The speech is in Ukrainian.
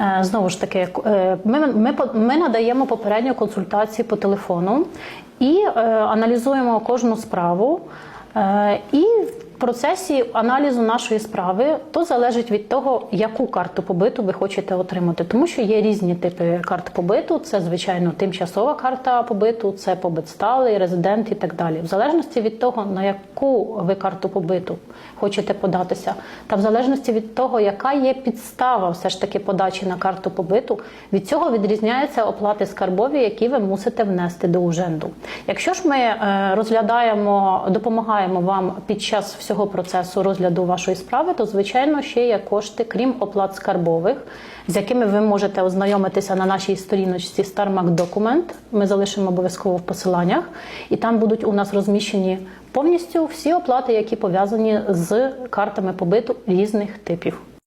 Е, Знову ж таки, е, ми, ми, ми надаємо попередню консультацію по телефону і е, аналізуємо кожну справу. І процесі аналізу нашої справи то залежить від того, яку карту побиту ви хочете отримати, тому що є різні типи карт побиту. Це звичайно тимчасова карта побиту, це побит сталий, резидент і так далі. В залежності від того, на яку ви карту побиту хочете податися, та в залежності від того, яка є підстава все ж таки подачі на карту побиту, від цього відрізняються оплати скарбові, які ви мусите внести до уженду. Якщо ж ми е, розглядаємо, допомагаємо вам під час всього процесу розгляду вашої справи, то звичайно ще є кошти, крім оплат скарбових, з якими ви можете ознайомитися на нашій сторіночці StarMac Документ. Ми залишимо обов'язково в посиланнях, і там будуть у нас розміщені повністю всі оплати, які пов'язані з картами побиту різних типів.